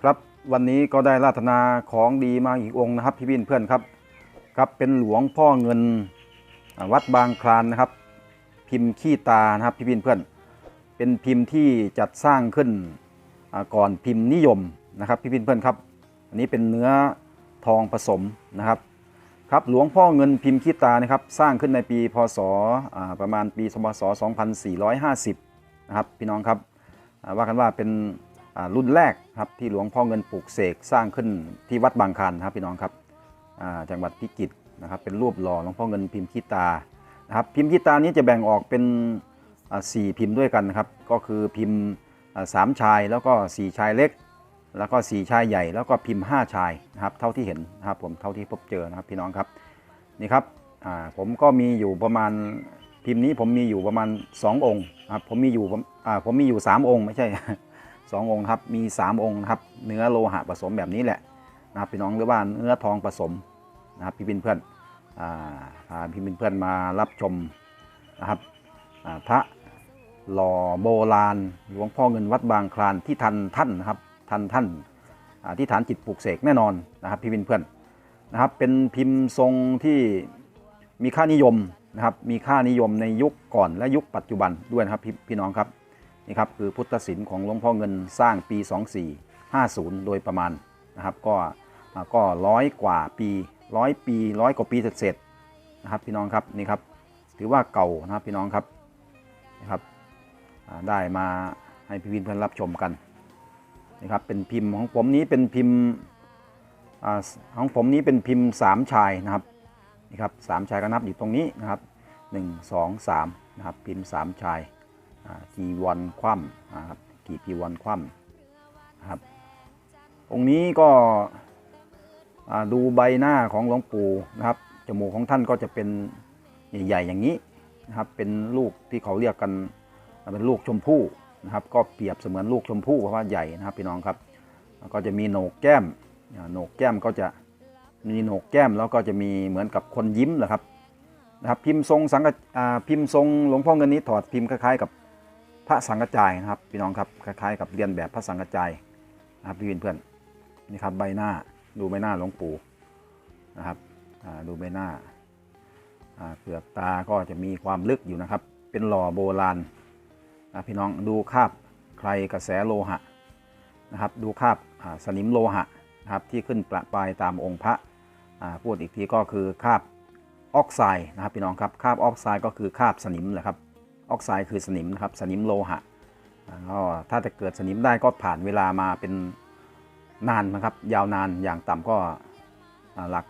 ครับวันนี้ก็ได้ราธนาของดีมาอีกองค์นะครับพี่พี่เพื่อนครับครับเป็นหลวงพ่อเงินวัดบางคลานนะครับ พิมพ์ขี้ตานะครับพี่พี่เพื่อน เป็นพิมพ์ที่จัดสร้างขึ้นก่อนพิมพ์นิยมนะครับพี่พี่เพื่อนครับ อันนี้เป็นเนื้อทองผสมนะครับครับหลวงพ่อเงินพิมพ์ขี้ตานะครับสร้างขึ้นในปีพศประมาณปีพศ 2450 นะครับพี่น้องครับว่ากันว่าเป็น รุ่นแรกครับที่หลวงพ่อเงินปลูกเสกสร้างขึ้นที่วัดบางคลานครับพี่น้องครับจังหวัดพิจิตรนะครับเป็นรูปหล่อหลวงพ่อเงินพิมพ์ขีตานะครับพิมพ์ขีตานี้จะแบ่งออกเป็นสี่พิมพ์ด้วยกันนะครับก็คือพิมพ์สามชายแล้วก็สี่ชายเล็ก แล้วก็สี่ชายใหญ่ แล้วก็พิมพ์5ชายนะครับเท่าที่เห็นนะครับผมเท่าที่พบเจอนะครับพี่น้องครับนี่ครับผมก็มีอยู่ประมาณพิมพ์นี้ผมมีอยู่ประมาณ 2 องค์ครับผมมีอยู่ผมมีอยู่ 3 องค์ไม่ใช่ 2 องค์ครับมี 3 องค์นะครับเนื้อโลหะผสมแบบนี้แหละนะครับพี่น้องหรือว่าเนื้อทองผสมนะครับพี่บินเพื่อนพาพี่บินเพื่อนมารับชมนะครับพระหล่อโบราณหลวงพ่อเงินวัดบางคลานที่ทันท่านนะครับทันท่านที่ฐานจิตปลูกเสกแน่นอนนะครับพี่วินเพื่อนนะครับเป็นพิมพ์ทรงที่มีค่านิยมนะครับมีค่านิยมในยุคก่อนและยุคปัจจุบันด้วยนะครับพี่น้องครับ นี่ครับคือพุทธศิลป์ของหลวงพ่อเงินสร้างปี 2450 โดยประมาณนะครับก็ก็ร้อยกว่าปีร้อยปีร้อยกว่าปีเสร็จนะครับพี่น้องครับนี่ครับถือว่าเก่านะครับพี่น้องครับนะครับได้มาให้พี่วินเพื่อนรับชมกันนะครับเป็นพิมพ์ของผมนี้เป็นพิมพ์ของผมนี้เป็นพิมพ์สามชายนะครับนี่ครับสามชายก็นับอยู่ตรงนี้นะครับหนึ่งสองสามนะครับพิมพ์สามชาย จีวันคว่ำนะครับกี่ปีวันคว่ำนะครับ องค์นี้ก็ดูใบหน้าของหลวงปู่นะครับ จมูกของท่านก็จะเป็นใหญ่ๆอย่างนี้นะครับ เป็นลูกที่เขาเรียกกันเป็นลูกชมพู่นะครับ ก็เปรียบเสมือนลูกชมพู่เพราะว่าใหญ่นะครับพี่น้องครับแล้วก็จะมีโหนกแก้มโหนกแก้มก็จะมีโหนกแก้มแล้วก็จะมีเหมือนกับคนยิ้มแหละครับนะครับ พิมพ์ทรงสังกะอ่าพิมพ์ทรงหลวงพ่อเงินนี้ถอดพิมพ์คล้ายๆกับ พระสังกจายนะครับพี่น้องครับคล้ายๆกับเรียนแบบพระสังกจายนะครับพี่วินเพื่อนนี่ครับใบหน้าดูใบหน้าหลวงปู่นะครับดูใบหน้าเปลือกตาก็จะมีความลึกอยู่นะครับ เป็นหล่อโบราณนะพี่น้องดูคาบใครกระแสโลหะนะครับ ดูคาบสนิมโลหะนะครับที่ขึ้นประปายตามองค์พระพูดอีกทีก็คือคาบออกไซด์นะครับพี่น้องครับคาบออกไซด์ก็คือคาบสนิมแหละครับ ออกไซด์คือสนิมนะครับสนิมโลหะก็ถ้าจะเกิดสนิมได้ก็ผ่านเวลามาเป็นนานนะครับ ยาวนานอย่างต่ำก็หลัก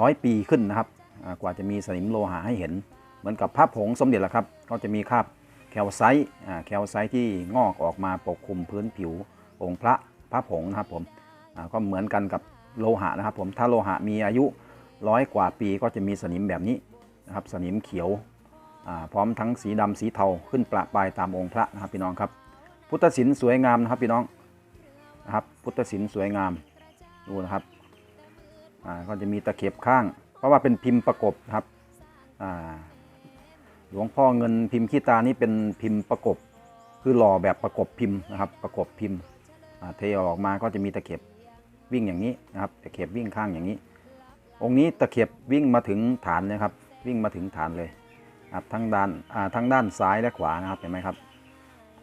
ร้อยปีขึ้นนะครับกว่าจะมีสนิมโลหะให้เห็น เหมือนกับพระผงสมเด็จแหละครับ ก็จะมีคราบแคลไซต์แคลไซต์ที่งอกออกมาปกคลุมพื้นผิวองค์พระพระผงนะครับผมก็เหมือนกันกับโลหะนะครับผมถ้าโลหะมีอายุร้อยกว่าปีก็จะมีสนิมแบบนี้นะครับสนิมเขียว พร้อมทั้งสีดำสีเทาขึ้นประปรายตามองค์พระนะครับพี่น้องครับ พุทธศิลป์สวยงามนะครับพี่น้องนะครับ พุทธศิลป์สวยงามดูนะครับก็จะมีตะเข็บข้าง เพราะว่าเป็นพิมพ์ประกบครับหลวงพ่อเงินพิมพ์ขี้ตานี่เป็นพิมพ์ประกบ คือหล่อแบบประกบพิมพ์นะครับ ประกบพิมพ์เทออกมาก็จะมีตะเข็บวิ่งอย่างนี้นะครับตะเข็บวิ่งข้างอย่างนี้ องค์นี้ตะเข็บวิ่งมาถึงฐานเลยครับ วิ่งมาถึงฐานเลย ครับทั้งด้านทั้งด้านซ้ายและขวานะครับเห็นไหมครับ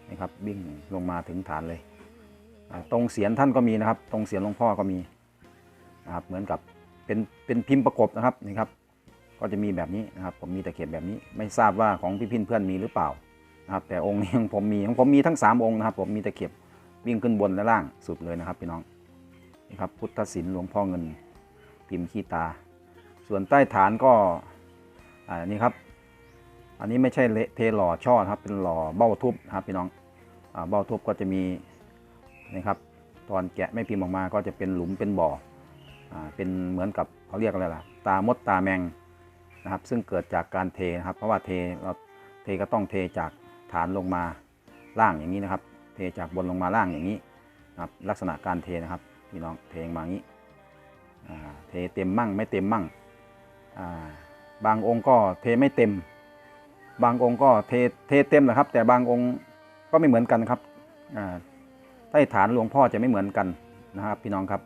นี่ครับวิ่งลงมาถึงฐานเลย ตรงเสียนท่านก็มีนะครับ ตรงเสียนหลวงพ่อก็มีนะครับเหมือนกับเป็นเป็นพิมพ์ประกบนะครับนี่ครับ ก็จะมีแบบนี้นะครับ ผมมีตะเข็บแบบนี้ ไม่ทราบว่าของพี่พินเพื่อนมีหรือเปล่านะครับ แต่องค์นี้ของผมมีของผมมีทั้ง 3 องค์นะครับ ผมมีตะเข็บวิ่งขึ้นบนและล่างสุดเลยนะครับพี่น้องนี่ครับพุทธศิลป์หลวงพ่อเงิน พิมพ์ขี้ตา ส่วนใต้ฐานก็อ่านี่ครับ อันนี้ไม่ใช่เละเทหล่อช่อนะครับ เป็นหล่อเบ้าทุบนะครับพี่น้องเบ้าทุบก็จะมีนะครับ ตอนแกะไม่พิมพ์ออกมาก็จะเป็นหลุมเป็นบ่ออเป็นเหมือนกับเขาเรียกอะไรล่ะ ตามดตาแมงนะครับ ซึ่งเกิดจากการเทนะครับ เพราะว่าเทเราเทก็ต้องเทจากฐานลงมาล่างอย่างนี้นะครับ เทจากบนลงมาล่างอย่างนี้นะครับ ลักษณะการเทนะครับพี่น้องเทงมาอย่างนี้เทเต็มมั่งไม่เต็มมั่งบางองค์ก็เทไม่เต็ม บางองค์ก็เทเทเต็มนะครับ แต่บางองค์ก็ไม่เหมือนกันครับอ่าถ้าใต้ฐานหลวงพ่อจะไม่เหมือนกันนะครับ พี่น้องครับ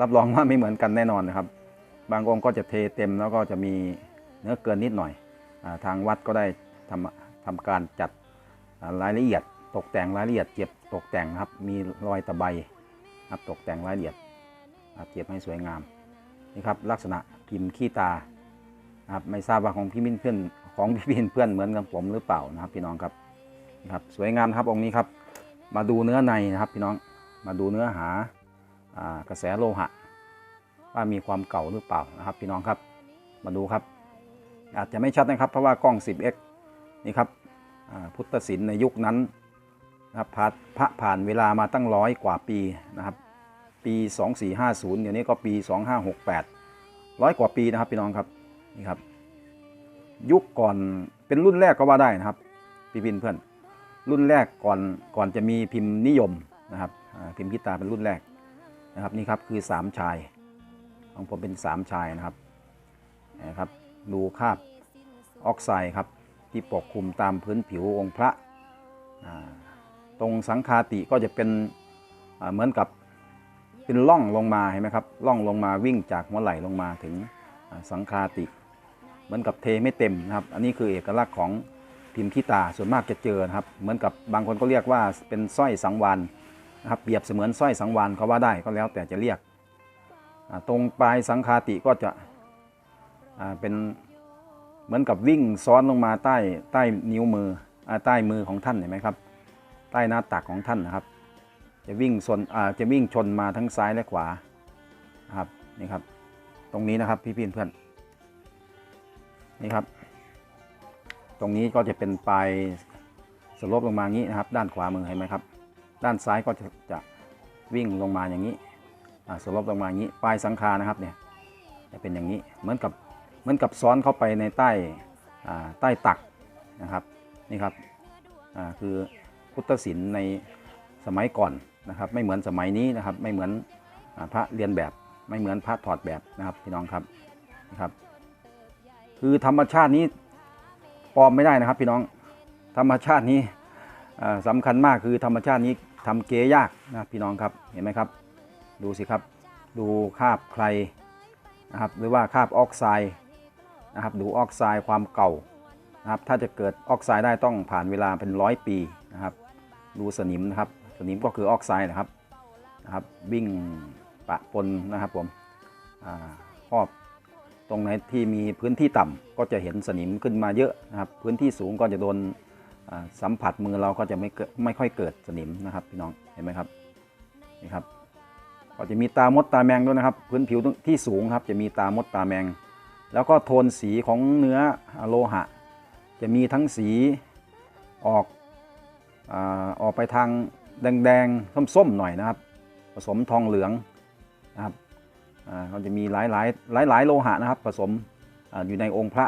รับรองว่าไม่เหมือนกันแน่นอนนะครับ บางองค์ก็จะเทเต็มแล้วก็จะมีเนื้อเกินนิดหน่อยอทางวัดก็ได้ทำทำการจัดรายละเอียด ตกแต่งรายละเอียดเก็บตกแต่งครับ มีรอยตะไบครับตกแต่งรายละเอียดนะครับเก็บให้สวยงามนี่ครับลักษณะพิมพ์ขี้ตาครับไม่ทราบว่าของพี่มิ้นเพื่อน ของพี่มินเพื่อนเหมือนกับผมหรือเปล่านะครับ พี่น้องครับนะครับ สวยงามครับองค์นี้ครับ มาดูเนื้อในนะครับ พี่น้องมาดูเนื้อหาอ่ากระแสโลหะ ว่ามีความเก่าหรือเปล่านะครับ พี่น้องครับมาดูครับ อาจจะไม่ชัดนะครับ เพราะว่ากล้อง 10x นี่ครับพุทธศิลป์ในยุคนั้นนะครับพระผ่านเวลามาตั้งร้อยกว่าปีนะครับ ปี 2450เดี๋ยวนี้ก็ปี 2568ร้อยกว่าปีนะครับพี่น้องครับนี่ครับ ยุคก่อนเป็นรุ่นแรกก็ว่าได้นะครับ พี่พินเพื่อน รุ่นแรกก่อนก่อนจะมีพิมพ์นิยมนะครับพิมพ์กีตาเป็นรุ่นแรกนะครับนี่ครับคือสามชาย ของผมเป็นสามชายนะครับนะครับดูคราบออกไซด์ครับที่ปกคลุมตามพื้นผิวองค์พระตรงสังคาติก็จะเป็นเหมือนกับเป็นล่องลงมาเห็นไหมครับล่องลงมาวิ่งจากหัวไหล่ลงมาถึงสังคาติ เหมือนกับเทไม่เต็มนะครับ อันนี้คือเอกลักษณ์ของพิมพ์ขี้ตาส่วนมากจะเจอนะครับ เหมือนกับบางคนก็เรียกว่าเป็นสร้อยสังวานนะครับเปรียบเสมือนสร้อยสังวานเขาว่าได้ก็แล้วแต่จะเรียก ตรงปลายสังคาติก็จะเป็นเหมือนกับวิ่งซ้อนลงมาใต้ใต้นิ้วมือใต้มือของท่านเห็นไหมครับ ใต้หน้าตักของท่านนะครับ จะวิ่งชนจะวิ่งชนมาทั้งซ้ายและขวานะครับนี่ครับ ตรงนี้นะครับพี่พี่เพื่อน นี่ครับ ตรงนี้ก็จะเป็นปลายสลบลงมางนี้นะครับ ด้านขวามือเห็นไหมครับ ด้านซ้ายก็จะจะวิ่งลงมาอย่างนี้สลบลงมาอย่างนี้ปลายสังคานะครับเนี่ยจะเป็นอย่างนี้เหมือนกับเหมือนกับซ้อนเข้าไปในใต้ใต้ตักนะครับนี่ครับคือพุทธศิลป์ในสมัยก่อนนะครับ ไม่เหมือนสมัยนี้นะครับ ไม่เหมือนอพระเรียนแบบ ไม่เหมือนพระถอดแบบนะครับพี่น้องครับนะครับ คือธรรมชาตินี้ปลอมไม่ได้นะครับ พี่น้องธรรมชาตินี้อ่าสำคัญมากคือธรรมชาตินี้ทำเก๊ยากนะพี่น้องครับเห็นไหมครับ ดูสิครับ ดูคาบใครนะครับหรือว่าคาบออกไซด์นะครับดูออกไซด์ความเก่านะครับถ้าจะเกิดออกไซด์ได้ต้องผ่านเวลาเป็นร้อยปีนะครับ ดูสนิมนะครับสนิมก็คือออกไซด์นะครับนะครับวิ่งปะปนนะครับผมอ่าครอบ ตรงไหนที่มีพื้นที่ต่ำก็จะเห็นสนิมขึ้นมาเยอะนะครับพื้นที่สูงก็จะโดนสัมผัสมือเราก็จะไม่เกิดไม่ค่อยเกิดสนิมนะครับพี่น้องเห็นไหมครับนี่ครับก็จะมีตามดตาแมงด้วยนะครับ พื้นผิวที่สูงครับจะมีตามดตาแมง แล้วก็โทนสีของเนื้อโลหะ จะมีทั้งสีออกอาออกไปทางแดงๆส้มๆหน่อยนะครับ ผสมทองเหลือง อ่าจะมีหลายหลายหลายหลายๆโลหะนะครับผสมออยู่ในองค์พระ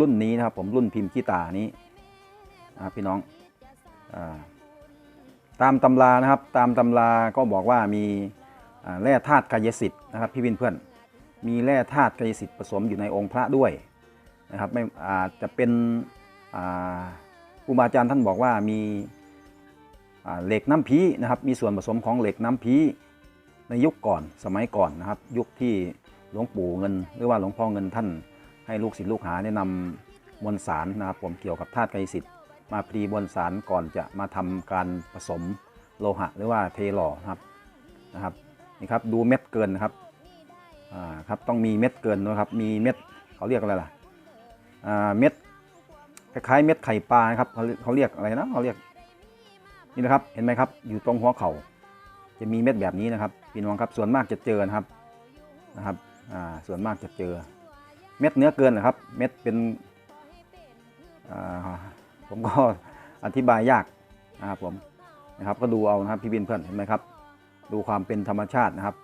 รุ่นนี้นะครับ ผมรุ่นพิมพ์ขี้ตานี้นะพี่น้องอตามตำรานะครับ ตามตำราก็บอกว่ามีแร่ธาตุกายสิทธิ์นะครับพี่วินเพื่อนมีแร่ธาตุกายสิทธิ์ผสมอยู่ในองค์พระด้วยนะครับไม่อาจจะเป็นครูบาอาจารย์ท่านบอกว่ามีเหล็กน้ำพีนะครับ มีส่วนผสมของเหล็กน้ำพี ในยุคก่อนสมัยก่อนนะครับ ยุคที่หลวงปู่เงิน หรือว่าหลวงพ่อเงินท่านให้ลูกศิษย์ลูกหาแนะนำมวลสารนะครับผมเกี่ยวกับธาตุกสิทธิ์มาพรีมวลสารก่อนจะมาทำการผสมโลหะ หรือว่าเทหล่อนะครับนะครับนี่ครับดูเม็ดเกินนะครับอ่าครับต้องมีเม็ดเกินนะครับมีเม็ดเขาเรียกอะไรล่ะอ่าเม็ดคล้ายๆเม็ดไข่ปลาครับเขาเขาเรียกอะไรนะเขาเรียกนี่นะครับเห็นไหมครับอยู่ตรงหัวเข่าจะมีเม็ดแบบนี้นะครับ พี่น้องครับส่วนมากจะเจอนะครับนะครับอ่าส่วนมากจะเจอ เม็ดเนื้อเกินนะครับ เม็ดเป็นอ่าผมก็อธิบายยากนะครับผมนะครับก็ดูเอานะครับพี่บินเพื่อนเห็นไหมครับ ดูความเป็นธรรมชาตินะครับ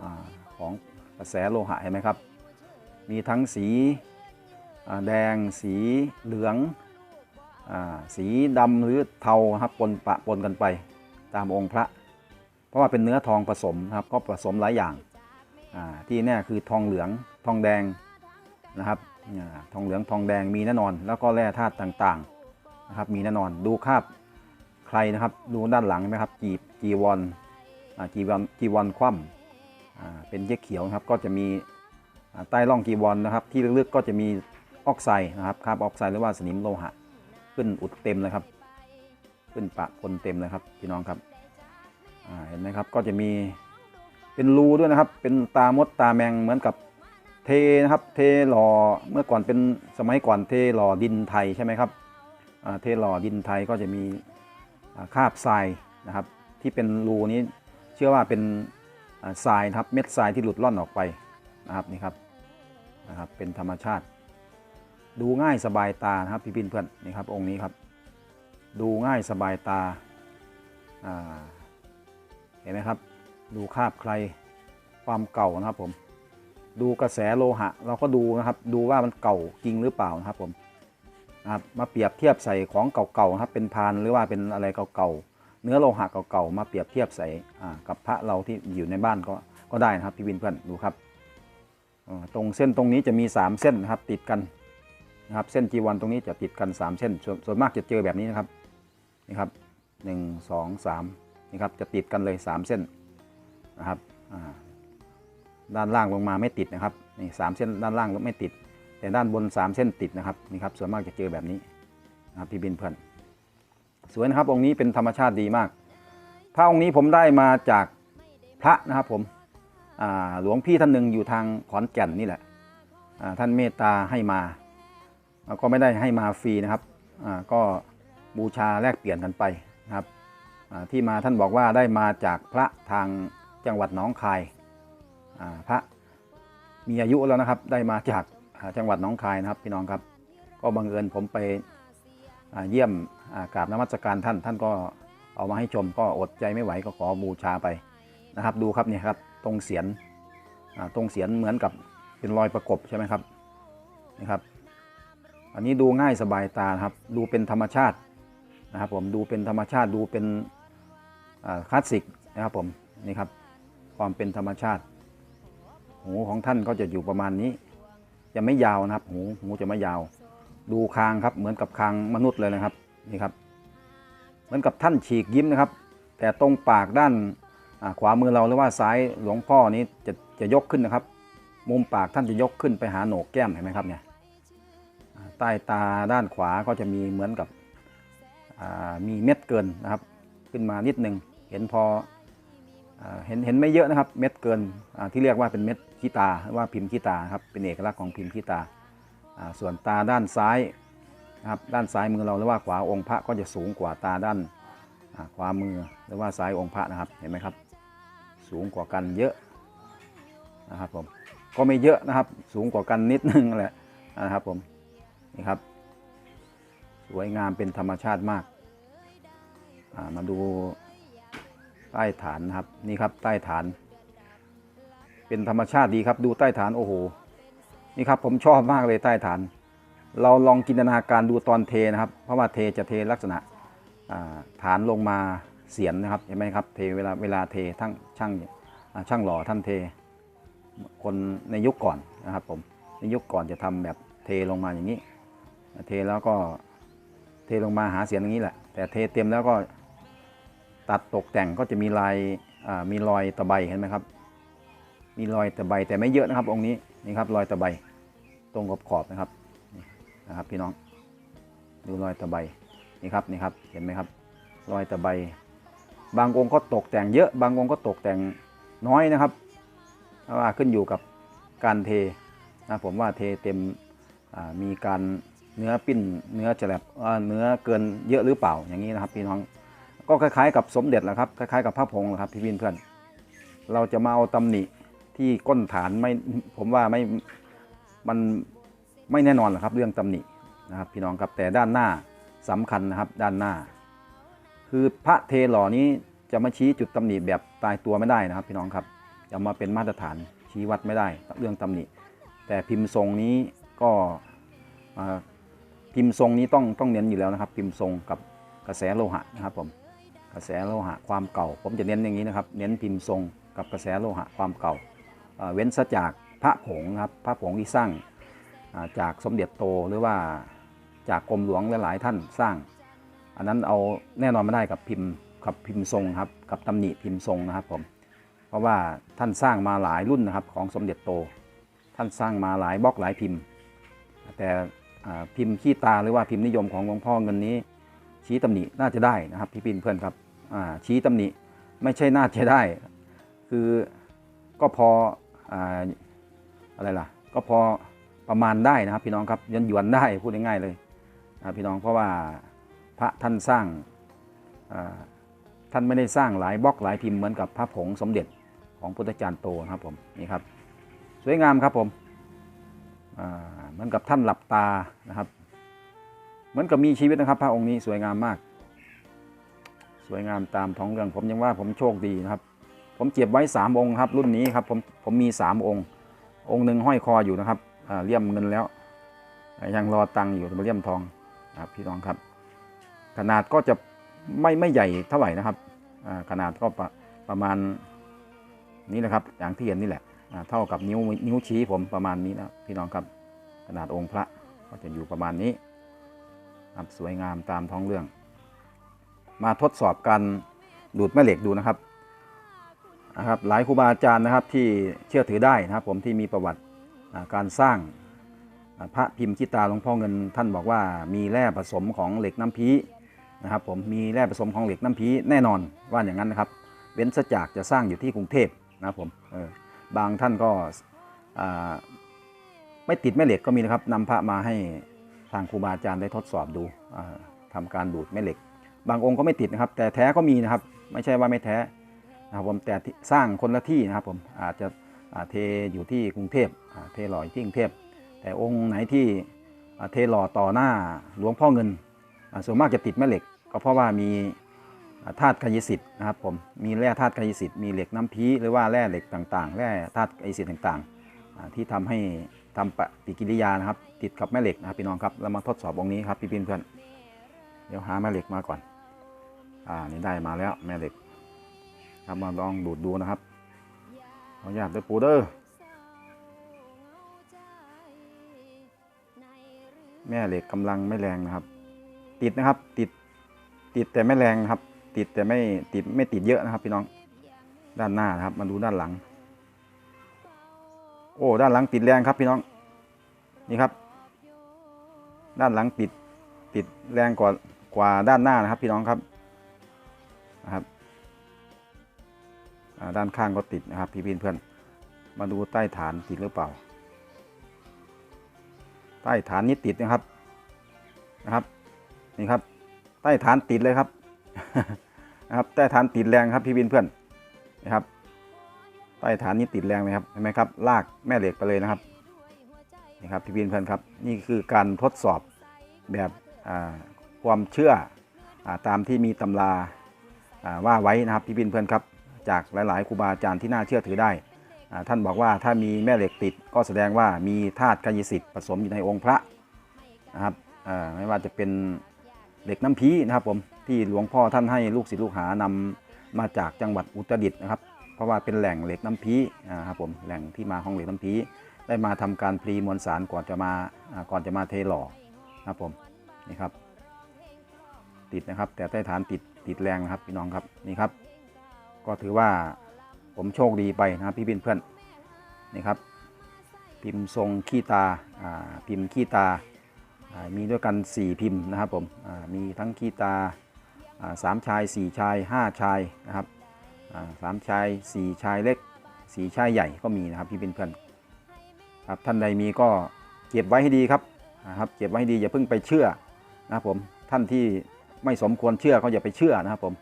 อาของกระแสโลหะเห็นไหมครับ มีทั้งสีอ่าแดงสีเหลืองอาสีดำหรือเทาครับปนปะปนกันไปตามองค์พระ เพราะว่าเป็นเนื้อทองผสมนะครับก็ผสมหลายอย่างที่แน่คือทองเหลืองทองแดงนะครับทองเหลืองทองแดงมีแน่นอน แล้วก็แร่ธาตุต่างๆนะครับมีแน่นอนดูคราบใครนะครับดูด้านหลังไหมครับจีบจีวอ่าจีวรจีวรคว่ำเป็นเย็กเขียวนะครับก็จะมีใต้ร่องจีวรนนะครับ ที่ลึกๆก็จะมีออกไซด์นะครับคาบออกไซด์หรือว่าสนิมโลหะ ขึ้นอุดเต็มเลยครับ ขึ้นปะปนเต็มเลยครับพี่น้องครับ เห็นไหมครับก็จะมีเป็นรูด้วยนะครับ เป็นตามดตาแมงเหมือนกับเทนะครับ เทหล่อเมื่อก่อนเป็นสมัยก่อนเทหล่อดินไทยใช่ไหมครับเทหล่อดินไทยก็จะมีคาบทรายนะครับ ที่เป็นรูนี้เชื่อว่าเป็นทรายนะครับเม็ดทรายที่หลุดล่อนออกไปนะครับนี่ครับนะครับเป็นธรรมชาติ ดูง่ายสบายตานะครับพี่พินเพื่อนนี่ครับองค์นี้ครับ ดูง่ายสบายตาอ่า เห็นไหมครับ ดูคาบใครความเก่านะครับผม ดูกระแสโลหะ เราก็ดูนะครับ ดูว่ามันเก่าจริงหรือเปล่านะครับผมนะครับมาเปรียบเทียบใส่ของเก่าๆนะครับเป็นพานหรือว่าเป็นอะไรเก่าๆเนื้อโลหะเก่าๆมาเปรียบเทียบใส่กับพระเราที่อยู่ในบ้านก็ก็ได้นะครับพี่วินเพื่อนดูครับตรงเส้นตรงนี้จะมี 3 เส้นนะครับติดกันนะครับเส้นจีวรตรงนี้จะติดกัน 3 เส้นส่วนส่วนมากจะเจอแบบนี้นะครับนี่ครับหนึ่งสองสาม นี่ครับจะติดกันเลย 3 เส้นนะครับด้านล่างลงมาไม่ติดนะครับนี่สามเส้นด้านล่างไม่ติด แต่ด้านบน 3 เส้นติดนะครับนี่ครับส่วนมากจะเจอแบบนี้นะครับพี่บินเพื่อนสวยนะครับองค์นี้เป็นธรรมชาติดีมากพระองค์นี้ผมได้มาจากพระนะครับผมหลวงพี่ท่านหนึ่งอยู่ทางขอนแก่นนี่แหละท่านเมตตาให้มาก็ไม่ได้ให้มาฟรีนะครับก็บูชาแลกเปลี่ยนกันไปนะครับ ที่มาท่านบอกว่าได้มาจากพระทางจังหวัดหนองคายพระมีอายุแล้วนะครับ ได้มาจากจังหวัดหนองคายนะครับพี่น้องครับ ก็บังเอิญผมไปเยี่ยมกราบนมัสการท่าน ท่านก็เอามาให้ชมก็อดใจไม่ไหวก็ขอบูชาไปนะครับ ดูครับเนี่ยครับตรงเสียนตรงเสียนเหมือนกับเป็นรอยประกบใช่ไหมครับนะครับ อันนี้ดูง่ายสบายตาครับ ดูเป็นธรรมชาตินะครับผมดูเป็นธรรมชาติดูเป็น คลาสสิกนะครับผมนี่ครับความเป็นธรรมชาติ หูของท่านก็จะอยู่ประมาณนี้ จะไม่ยาวนะครับ หูหูจะไม่ยาว ดูคางครับเหมือนกับคางมนุษย์เลยนะครับนี่ครับ เหมือนกับท่านฉีกยิ้มนะครับ แต่ตรงปากด้านขวามือเราหรือว่าซ้ายหลวงพ่อนี้จะจะยกขึ้นนะครับ มุมปากท่านจะยกขึ้นไปหาโหนกแก้มเห็นไหมครับเนี่ยใต้ตาด้านขวาก็จะมีเหมือนกับมีเม็ดเกินนะครับ ขึ้นมานิดหนึ่งเห็นพออเห็นเห็นไม่เยอะนะครับ เม็ดเกินที่เรียกว่าเป็นเม็ดขี้ตาหรือว่าพิมพ์ขี้ตาครับเป็นเอกลักษณ์ของพิมพ์ขี้ตา ส่วนตาด้านซ้ายนะครับด้านซ้ายมือเราหรือว่าขวาองค์พระก็จะสูงกว่าตาด้านขวามือหรือว่าซ้ายองค์พระนะครับเห็นไหมครับ สูงกว่ากันเยอะนะครับผมก็ไม่เยอะนะครับ สูงกว่ากันนิดนึงแหละนะครับผมนี่ครับสวยงามเป็นธรรมชาติมาก มาดูใต้ฐานนะครับนี่ครับใต้ฐาน เป็นธรรมชาติดีครับดูใต้ฐานโอ้โหนี่ครับผมชอบมากเลยใต้ฐาน เราลองจินตนาการดูตอนเทนะครับ เพราะว่าเทจะเทลักษณะาฐานลงมาเสียนนะครับเห็นไหมครับเทเวลาเวลาเททั้งช่างช่างหล่อท่านเท คนในยุคก่อนนะครับผมในยุคก่อนจะทำแบบเทลงมาอย่างนี้ เทแล้วก็เทลงมาหาเสียงอย่างนี้แหละ แต่เทเต็มแล้วก็ ตัดตกแต่งก็จะมีลายมีรอยตะไบเห็นไหมครับ มีรอยตะไบแต่ไม่เยอะนะครับ องค์นี้นี่ครับรอยตะไบตรงขอบขอบนะครับนี่นะครับ พี่น้องดูรอยตะไบนี่ครับนี่ครับเห็นไหมครับ รอยตะไบบางองค์ก็ตกแต่งเยอะบางองค์ก็ตกแต่งน้อยนะครับเพราะว่าขึ้นอยู่กับการเทนะผมว่าเทเต็มมีการเนื้อปิ้นเนื้อแฉลบเนื้อเกินเยอะหรือเปล่าอย่างนี้นะครับ พี่น้อง ก็คล้ายๆ กับสมเด็จแหละครับคล้ายๆกับพระพงศ์แหละครับพี่พินเพื่อน เราจะมาเอาตำหนิที่ก้นฐานไม่ผมว่าไม่มันไม่แน่นอนหรอกครับ เรื่องตำหนินะครับพี่น้องครับแต่ด้านหน้าสำคัญนะครับด้านหน้า คือพระเทหล่อนี้จะมาชี้จุดตำหนิแบบตายตัวไม่ได้นะครับ พี่น้องครับจะมาเป็นมาตรฐานชี้วัดไม่ได้เรื่องตำหนิ แต่พิมพ์ทรงนี้ก็อ่าพิมพ์ทรงนี้ต้องต้องเน้นอยู่แล้วนะครับ พิมพ์ทรงกับกระแสโลหะนะครับผม กระแสโลหะความเก่า ผมจะเน้นอย่างนี้นะครับ เน้นพิมพ์ทรงกับกระแสโลหะความเก่า เว้นซะจากพระผงครับพระผงที่สร้างจากสมเด็จโตหรือว่าจากกรมหลวงหลายๆท่านสร้าง อันนั้นเอาแน่นอนไม่ได้กับพิมพ์กับพิมพ์ทรงครับกับตำหนิพิมพ์ทรงนะครับผมเพราะว่าท่านสร้างมาหลายรุ่นนะครับของสมเด็จโต ท่านสร้างมาหลายบล็อกหลายพิมพ์ แต่พิมพ์ขี้ตาหรือว่าพิมพ์นิยมของหลวงพ่อเงินนี้ ชี้ตำหนิน่าจะได้นะครับพี่ปินเพื่อนครับชี้ตำหนิไม่ใช่น่าจะได้ คือก็พออาอะไรล่ะ ก็พอประมาณได้นะครับ พี่น้องครับยันหยวนได้พูดง่ายๆเลยนะพี่น้องเพราะว่าพระท่านสร้างท่านไม่ได้สร้างหลายบล็อกหลายพิมพ์เหมือนกับพระผงสมเด็จของพุทธจารย์โตนะครับผมนี่ครับ สวยงามครับผมเหมือนกับท่านหลับตานะครับ เหมือนกับมีชีวิตนะครับพระองค์นี้สวยงามมาก สวยงามตามท้องเรื่องผมยังว่าผมโชคดีนะครับ ผมเจ็บไว้สามองค์ครับรุ่นนี้ครับผมผมมีสามองค์ องค์หนึ่งห้อยคออยู่นะครับเลี่ยมเงินแล้ว ยังรอตังค์อยู่มาเลี่ยมทองครับพี่น้องครับ ขนาดก็จะไม่ไม่ใหญ่เท่าไหร่นะครับขนาดก็ประประมาณนี้นะครับ อย่างที่เห็นนี่แหละเท่ากับนิ้วนิ้วชี้ผมประมาณนี้นะพี่น้องครับขนาดองค์พระก็จะอยู่ประมาณนี้ ครับสวยงามตามท้องเรื่อง มาทดสอบการดูดแม่เหล็กดูนะครับนะครับหลายครูบาอาจารย์นะครับที่เชื่อถือได้นะครับ ผมที่มีประวัติการสร้างพระพิมพ์ชิตาหลวงพ่อเงินท่านบอกว่ามีแร่ผสมของเหล็กน้ำพีนะครับ ผมมีแร่ผสมของเหล็กน้ำพีแน่นอนว่าอย่างนั้นนะครับ เว้นซะจากจะสร้างอยู่ที่กรุงเทพนะครับผมบางท่านก็ไม่ติดแม่เหล็กก็มีนะครับนำพระมาให้ ทางครูบาอาจารย์ได้ทดสอบดูอ่าทำการดูดแม่เหล็ก บางองค์ก็ไม่ติดนะครับ แต่แท้ก็มีนะครับ ไม่ใช่ว่าไม่แท้นะครับผมแต่สร้างคนละที่นะครับผมอาจจะเทอยู่ที่กรุงเทพเทหล่อที่กรุงเทพแต่องค์ไหนที่เทหล่อต่อหน้าหลวงพ่อเงินส่วนมากจะติดแม่เหล็ก ก็เพราะว่ามีธาตุกายสิทธิ์นะครับผมมีแร่ธาตุกายสิทธิ์มีเหล็กน้ำพีหรือว่าแร่เหล็กต่างๆ แร่ธาตุกายสิทธิ์ต่างๆ ที่ทำให้ทำปฏิกิริยานะครับ ติดกับแม่เหล็กนะครับพี่น้องครับเรามาทดสอบองค์นี้ครับพี่ปินเพื่อนเดี๋ยวหาแม่เหล็กมาก่อน อ่านี่ได้มาแล้วแม่เหล็ก ครับมาลองดูดดูนะครับขออนุญาตด้วยปูเดอร์แม่เหล็กกำลังไม่แรงนะครับ ติดนะครับติดติดแต่ไม่แรงนะครับ ติดแต่ไม่ติดไม่ติดเยอะนะครับ พี่น้องด้านหน้านะครับ มาดูด้านหลัง โอ้ด้านหลังติดแรงครับพี่น้องนี่ครับ ด้านหลังติดติดแรงกว่ากว่าด้านหน้านะครับ พี่น้องครับนะครับด้านข้างก็ติดนะครับพี่พี่เพื่อนมาดูใต้ฐานติดหรือเปล่า ใต้ฐานนี้ติดนะครับนะครับนี่ครับ ใต้ฐานติดเลยครับนะครับ ใต้ฐานติดแรงครับพี่บินเพื่อนนะครับ ใต้ฐานนี้ติดแรงเลยครับเห็นไหมครับลากแม่เหล็กไปเลยนะครับนี่ครับพี่บินเพื่อนครับ นี่คือการทดสอบแบบความเชื่ออาตามที่มีตำราอ่าว่าไว้นะครับพี่บินเพื่อนครับ จากหลาย ๆครูบาอาจารย์ที่น่าเชื่อถือได้ ท่านบอกว่าถ้ามีแม่เหล็กติดก็แสดงว่ามีธาตุกายสิทธิ์ผสมอยู่ในองค์พระนะครับไม่ว่าจะเป็นเหล็กน้ำพีนะครับผมที่หลวงพ่อท่านให้ลูกศิษย์ลูกหานำมาจากจังหวัดอุตรดิตถ์นะครับ เพราะว่าเป็นแหล่งเหล็กน้ำพีนะครับผมแหล่งที่มาของเหล็กน้ำพีได้มาทำการพรีมวลสารก่อนจะมาอ่าก่อนจะมาเทหล่อนะครับผมนี่ครับ ติดนะครับ แต่ใต้ฐานติดติดแรงนะครับพี่น้องครับนี่ครับ ก็ถือว่าผมโชคดีไปนะครับพี่เพื่อนนี่ครับ พิมพ์ทรงขี้ตาอ่าพิมพ์ขี้ตามีด้วยกัน 4 พิมพ์นะครับผมอ่ามีทั้งขี้ตาอ่าสามชาย 4 ชาย 5 ชายนะครับ สามชาย4ชายเล็ก4ชายใหญ่ก็มีนะครับพี่เพื่อนๆครับท่านใดมีก็เก็บไว้ให้ดีครับนะครับเก็บไว้ให้ดีอย่าเพิ่งไปเชื่อนะครับผมท่านที่ไม่สมควรเชื่อก็อย่าไปเชื่อนะครับผม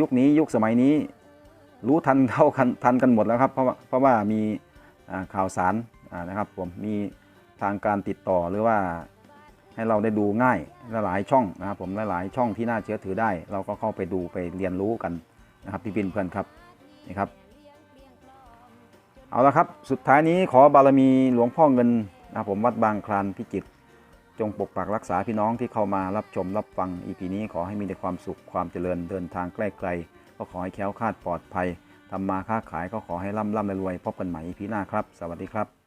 ยุคนี้ยุคสมัยนี้รู้ทันเท่ากันทันกันหมดแล้วครับเพราะว่าเพราะว่ามีข่าวสารนะครับผมมีทางการติดต่อหรือว่าให้เราได้ดูง่ายหลายช่องนะครับผมหลายๆช่องที่น่าเชื่อถือได้ เราก็เข้าไปดูไปเรียนรู้กันนะครับพี่ปินเพื่อนครับ นี่ครับ เอาละครับ สุดท้ายนี้ขอบารมีหลวงพ่อเงินนะครับผมวัดบางคลานพิจิตรจงปกปักรักษาพี่น้องที่เข้ามารับชมรับฟังอีพีนี้ขอให้มีแต่ความสุขความเจริญเดินทางใกล้ไกล ก็ขอให้แคล้วคลาดปลอดภัยทำมาค้าขายก็ขอให้ร่ำร่ำรวยๆพบกันใหม่อีพีหน้าครับ สวัสดีครับ